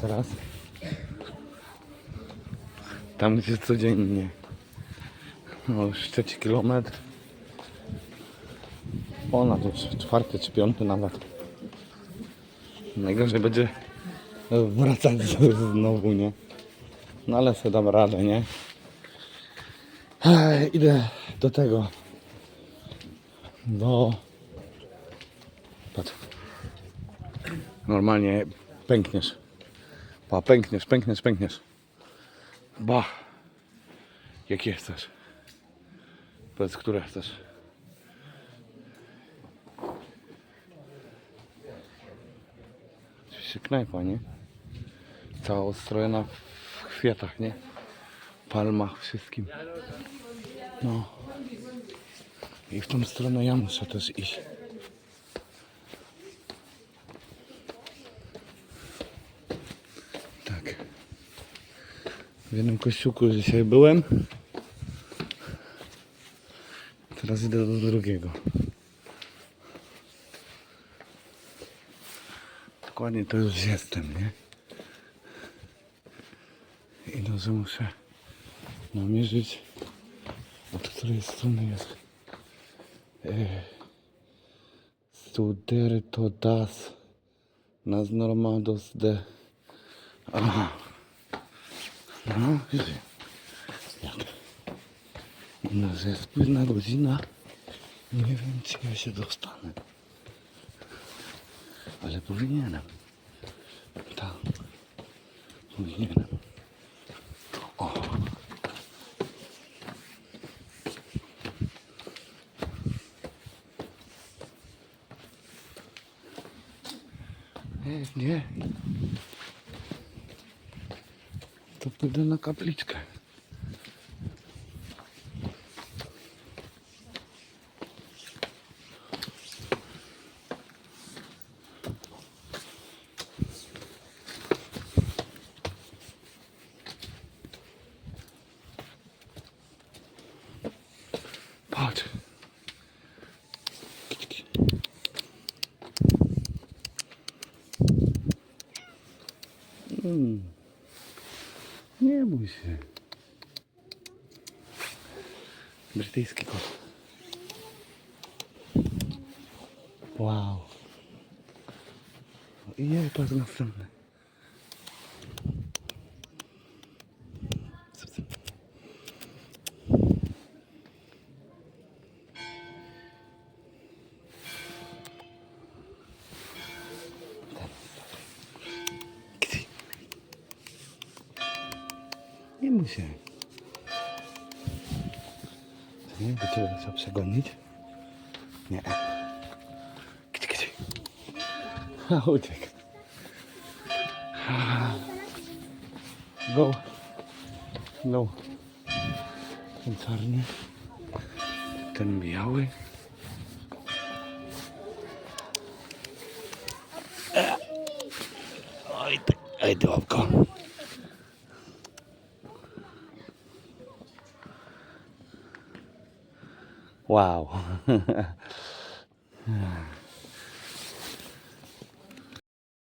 teraz. Tam gdzie codziennie. No trzeci kilometr. Ponad już czwarty czy piąty nawet. Najgorzej będzie wracać znowu, nie? No ale sobie dam radę, nie? Ej, idę do tego. Do... Patrz. Normalnie pękniesz. Pa, pękniesz, pękniesz, pękniesz. Ba. Jakie chcesz? Powiedz, które chcesz. Oczywiście knajpa, nie? Cała ustrojona w kwiatach, nie? Palmach, wszystkim. No. I w tą stronę ja muszę też iść. Tak. W jednym kościółku dzisiaj byłem. Teraz idę do drugiego. Dokładnie to już jestem, nie? I że muszę namierzyć od której strony jest e, Studerto das nas normados de Aha. No, widzisz. Jak? No, że jest późna godzina. Nie wiem, czy ja się dostanę. Ale powinienem. Tak. Powinienem. O. Nie, nie. To pójdę na kapliczkę. Patrz. Mm. Nie bój się. Brytyjski kot. Wow. I jej, patrz na. Nie. Co nie? Ciebie trzeba przegonić? Nie. Gdzie, gdzie? A, uciekł. Go. Go. Ten czarny. Ten biały. Oj, oj, łapko. Wow.